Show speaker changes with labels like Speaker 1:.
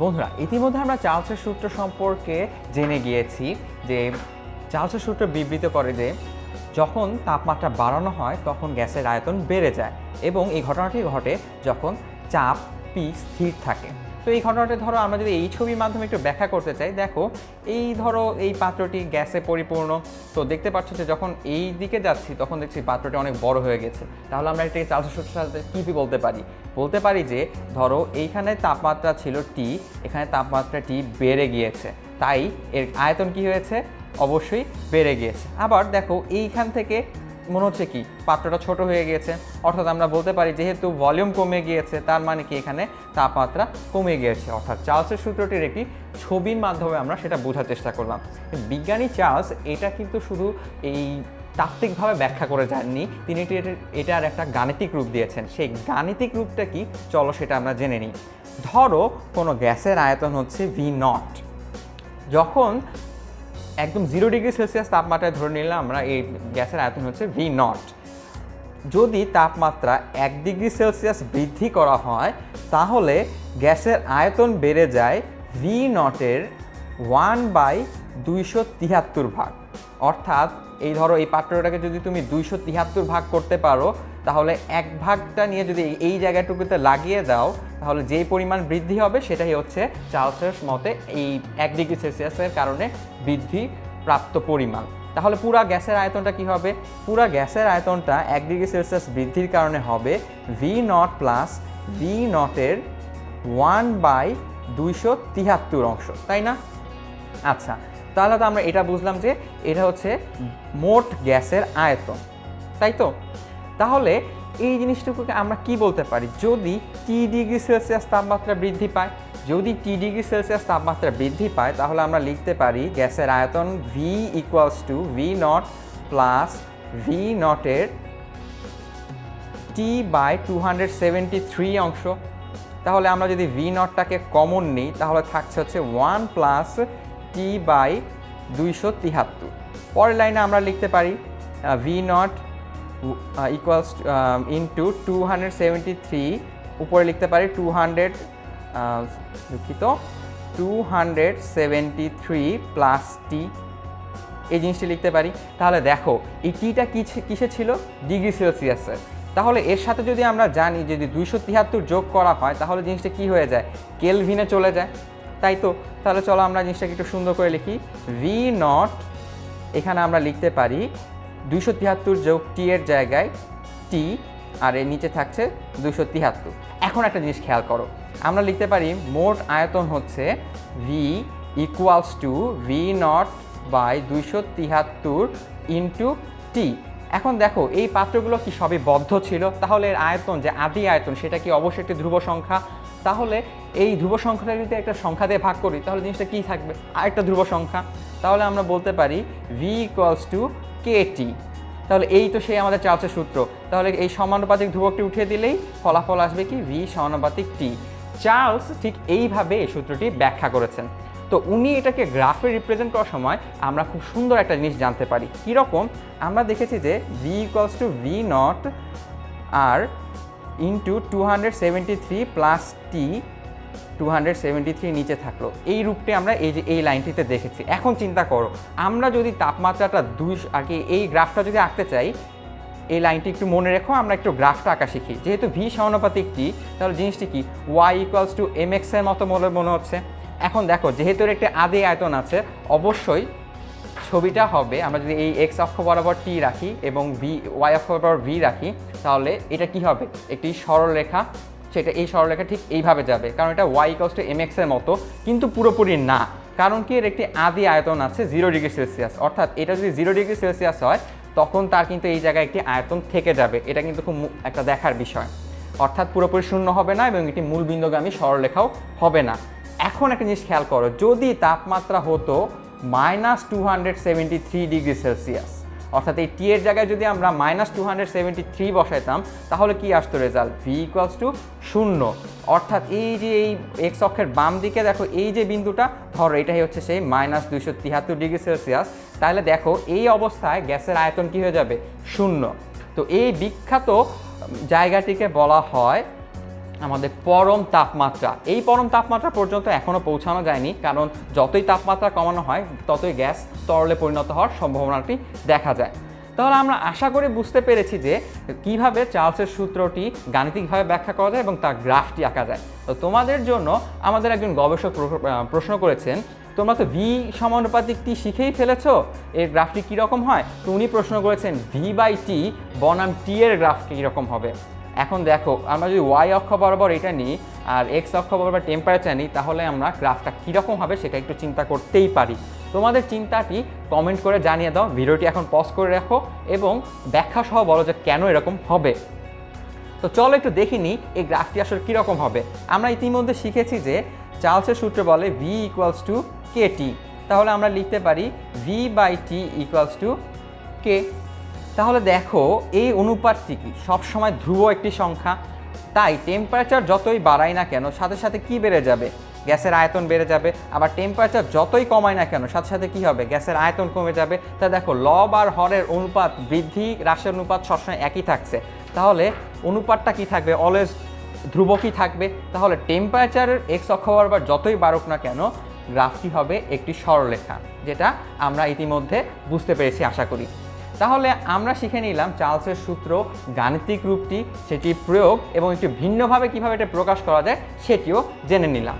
Speaker 1: বন্ধুরা, ইতিমধ্যে আমরা চার্লসের সূত্র সম্পর্কে জেনে গিয়েছি যে চার্লসের সূত্র বিবৃত করে যে যখন তাপমাত্রা বাড়ানো হয়, তখন গ্যাসের আয়তন বেড়ে যায় এবং এই ঘটনাটি ঘটে যখন চাপ পি স্থির থাকে। তো এই ঘটনাটা ধরো আমরা যদি এই ছবির মাধ্যমে একটু ব্যাখ্যা করতে চাই, দেখো এই ধরো এই পাত্রটি গ্যাসে পরিপূর্ণ। তো দেখতে পাচ্ছ যে যখন এই দিকে যাচ্ছি, তখন দেখছি পাত্রটি অনেক বড় হয়ে গেছে। তাহলে আমরা এটাকে চার্লসের সূত্রের সাথে কী বলতে পারি? বলতে পারি যে ধরো এইখানে তাপমাত্রা ছিল টি এখানে তাপমাত্রা টি বেড়ে গিয়েছে। তাই এর আয়তন কি হয়েছে? অবশ্যই বেড়ে গিয়েছে। আবার দেখো এইখান থেকে মনে হচ্ছে কি, পাত্রটা ছোট হয়ে গিয়েছে। অর্থাৎ আমরা বলতে পারি, যেহেতু ভলিউম কমে গিয়েছে, তার মানে কি এখানে তাপমাত্রা কমে গিয়েছে। অর্থাৎ চার্লসের সূত্রটির একটি ছবির মাধ্যমে আমরা সেটা বোঝার চেষ্টা করলাম। বিজ্ঞানী চার্লস এটা কিন্তু শুধু এই তাত্ত্বিকভাবে ব্যাখ্যা করে যাননি, তিনি এটি এটার একটা গাণিতিক রূপ দিয়েছেন। সেই গাণিতিক রূপটা কি? চলো সেটা আমরা জেনে নিই। ধরো কোনো গ্যাসের আয়তন হচ্ছে ভি নট যখন একদম জিরো ডিগ্রি সেলসিয়াস তাপমাত্রায় ধরে নিলাম আমরা এই গ্যাসের আয়তন হচ্ছে ভি নট যদি তাপমাত্রা এক ডিগ্রি সেলসিয়াস বৃদ্ধি করা হয়, তাহলে গ্যাসের আয়তন বেড়ে যায় ভি নটের ওয়ান বাই দুইশো তিয়াত্তর ভাগ। অর্থাৎ এই ধরো এই পাত্রটাকে যদি তুমি দুইশো তিয়াত্তর ভাগ করতে পারো, তাহলে এক ভাগটা নিয়ে যদি এই- জায়গাটুকুতে লাগিয়ে দাও, তাহলে যেই পরিমাণ বৃদ্ধি হবে সেটাই হচ্ছে চার্লসের মতে এই এক ডিগ্রি সেলসিয়াসের কারণে বৃদ্ধি প্রাপ্ত পরিমাণ। তাহলে পুরা গ্যাসের আয়তনটা কি হবে? পুরা গ্যাসের আয়তনটা এক ডিগ্রি সেলসিয়াস বৃদ্ধির কারণে হবে ভি নট প্লাস ভি নটের ওয়ান বাই দুইশো তিয়াত্তর অংশ, তাই না? আচ্ছা তাহলে তো আমরা এটা বুঝলাম যে এটা হচ্ছে মোট গ্যাসের আয়তন, তাই তো? তাহলে এই জিনিসটুকুকে আমরা কি বলতে পারি? যদি টি ডিগ্রি সেলসিয়াস তাপমাত্রা বৃদ্ধি পায়, যদি টি ডিগ্রি সেলসিয়াস তাপমাত্রা বৃদ্ধি পায়, তাহলে আমরা লিখতে পারি গ্যাসের আয়তন V equals to V naught plus V নটের T by two hundred seventy three অংশ। তাহলে আমরা যদি ভি নটটাকে কমন নিই, তাহলে থাকছে হচ্ছে ওয়ান প্লাস টি বাই দুইশো তিহাত্তর। পরের লাইনে আমরা লিখতে পারি V naught equals into two hundred seventy three উপরে লিখতে পারি টু হান্ড্রেড দুঃখিত two hundred seventy three plus T এই জিনিসটি লিখতে পারি। তাহলে দেখো, এই টিটা কিসে ছিল? ডিগ্রি সেলসিয়াসের। তাহলে এর সাথে যদি আমরা জানি যদি দুইশো তিয়াত্তর যোগ করা হয়, তাহলে জিনিসটা কি হয়ে যায়? কেলভিনে চলে যায়। তাই তো? তাহলে চলো আমরা জিনিসটাকে একটু সুন্দর করে লিখি। ভি নট এখানে আমরা লিখতে পারি দুইশো তিয়াত্তর যোগ টি এর জায়গায় টি আর এর নিচে থাকছে দুইশো তিয়াত্তর। এখন একটা জিনিস খেয়াল করো। আমরা লিখতে পারি মোট আয়তন হচ্ছে V equals to V naught by দুইশো তিয়াত্তর ইন্টু টি এখন দেখো, এই পাত্রগুলো কি সবই বদ্ধ ছিল? তাহলে এর আয়তন যে আদি আয়তন, সেটা কি অবশ্যই একটি ধ্রুব সংখ্যা? তাহলে এই ধ্রুব সংখ্যাটা যদি একটা সংখ্যা দিয়ে ভাগ করি, তাহলে জিনিসটা কী থাকবে? আরেকটা ধ্রুব সংখ্যা। তাহলে আমরা বলতে পারি V equals to K T তাহলে এই তো সেই আমাদের চার্লসের সূত্র। তাহলে এই সমানুপাতিক ধ্রুবকটি উঠিয়ে দিলেই ফলাফল আসবে কি? ভি সমানুপাতিক টি চার্লস ঠিক এইভাবে এই সূত্রটি ব্যাখ্যা করেছেন। তো উনি এটাকে গ্রাফে রিপ্রেজেন্ট করার সময় আমরা খুব সুন্দর একটা জিনিস জানতে পারি। কীরকম? আমরা দেখেছি যে V equals to V naught R into two hundred seventy three plus T two hundred seventy three নিচে থাকল। এই রূপটি আমরা এই যে, এই লাইনটিতে দেখেছি। এখন চিন্তা করো, আমরা যদি তাপমাত্রাটা দুই, আর কি এই গ্রাফটা যদি আঁকতে চাই, এই লাইনটি একটু মনে রেখো, আমরা একটু গ্রাফটা আঁকা শিখি। যেহেতু ভি সমানুপাতিক টি তাহলে জিনিসটি কি? ওয়াই ইকুয়ালস টু এম এক্সের মতো মনে মনে হচ্ছে। এখন দেখো, যেহেতু একটি আদি আয়তন আছে, অবশ্যই ছবিটা হবে, আমরা যদি এই এক্স অক্ষ বরাবর টি রাখি এবং ভি ওয়াই অক্ষ বরাবর ভি রাখি, তাহলে এটা কি হবে? একটি সরলরেখা সেটা এই সরলরেখা ঠিক এইভাবে যাবে। কারণ এটা ওয়াই ইকস টু এম এক্সের মতো, কিন্তু পুরোপুরি না। কারণ কি এর একটি আদি আয়তন আছে জিরো ডিগ্রি সেলসিয়াস অর্থাৎ এটা যদি জিরো ডিগ্রি সেলসিয়াস হয়, তখন তার কিন্তু এই জায়গায় একটি আয়তন থেকে যাবে। এটা কিন্তু খুব একটা দেখার বিষয়। অর্থাৎ পুরোপুরি শূন্য হবে না এবং এটি মূল বিন্দুগামী সরলরেখাও হবে না। এখন একটা জিনিস খেয়াল করো, যদি তাপমাত্রা হতো minus two hundred seventy three degree Celsius অর্থাৎ এই টি এর জায়গায় যদি আমরা minus two hundred seventy three বসাইতাম, তাহলে কি আসতো রেজাল্ট ভি ইকুয়ালস টু শূন্য। অর্থাৎ এই যে এই এক্স অক্ষের বাম দিকে দেখো, এই যে বিন্দুটা, ধরো এটাই হচ্ছে সেই মাইনাস দুইশো তিয়াত্তর ডিগ্রি সেলসিয়াস। তাহলে দেখো, এই অবস্থায় গ্যাসের আয়তন কি হয়ে যাবে? শূন্য। তো এই বিখ্যাত জায়গাটিকে বলা হয় আমাদের পরম তাপমাত্রা। এই পরম তাপমাত্রা পর্যন্ত এখনও পৌঁছানো যায়নি, কারণ যতই তাপমাত্রা কমানো হয়, ততই গ্যাস তরলে পরিণত হওয়ার সম্ভাবনাটি দেখা যায়। তাহলে আমরা আশা করি বুঝতে পেরেছি যে কীভাবে চার্লসের সূত্রটি গাণিতিকভাবে ব্যাখ্যা করা যায় এবং তার গ্রাফটি আঁকা যায়। তো তোমাদের জন্য আমাদের একজন গবেষক প্রশ্ন করেছেন, তোমরা তো ভি সমানুপাতিকটি শিখেই ফেলেছো? এর গ্রাফটি কীরকম হয়? তো উনি প্রশ্ন করেছেন ভি বাই টি বনাম টি এর গ্রাফ কীরকম হবে? এখন দেখো, আমরা যদি ওয়াই অক্ষ বরাবর এটা নিই আর এক্স অক্ষ বরাবর টেম্পারেচার নিই, তাহলে আমরা গ্রাফটা কীরকম হবে সেটা একটু চিন্তা করতেই পারি। তোমাদের চিন্তাটি কমেন্ট করে জানিয়ে দাও, ভিডিওটি এখন পজ করে রাখো এবং ব্যাখ্যা সহ বলো যে কেন এরকম হবে। তো চলো একটু দেখি নিই এই গ্রাফটি আসলে কীরকম হবে। আমরা ইতিমধ্যে শিখেছি যে চার্লসের সূত্র বলে V equals to K T তাহলে আমরা লিখতে পারি V by T equals to K তাহলে দেখো, এই অনুপাতটি কি? সবসময় ধ্রুব একটি সংখ্যা, তাই টেম্পারেচার যতই বাড়াই না কেন, সাথে সাথে কি বেড়ে যাবে? গ্যাসের আয়তন বেড়ে যাবে, আবার টেম্পারেচার যতই কমায় না কেন, সাথে সাথে কি হবে? গ্যাসের আয়তন কমে যাবে। তা দেখো, লব আর হরের অনুপাত বৃদ্ধি, হ্রাসের অনুপাত সবসময় একই থাকছে। তাহলে অনুপাতটা কি থাকবে? অলওয়েজ ধ্রুবকই থাকবে? তাহলে টেম্পারেচারের এক্স অক্ষ বরাবর যতই বাড়ুক না কেন গ্রাফটি হবে? একটি সরলরেখা, যেটা আমরা ইতিমধ্যে বুঝতে পেরেছি, আশা করি। তাহলে আমরা শিখে নিলাম চার্লসের সূত্র, গাণিতিক রূপটি সেটি প্রয়োগ এবং একটু ভিন্নভাবে কীভাবে এটা প্রকাশ করা যায় সেটিও জেনে নিলাম।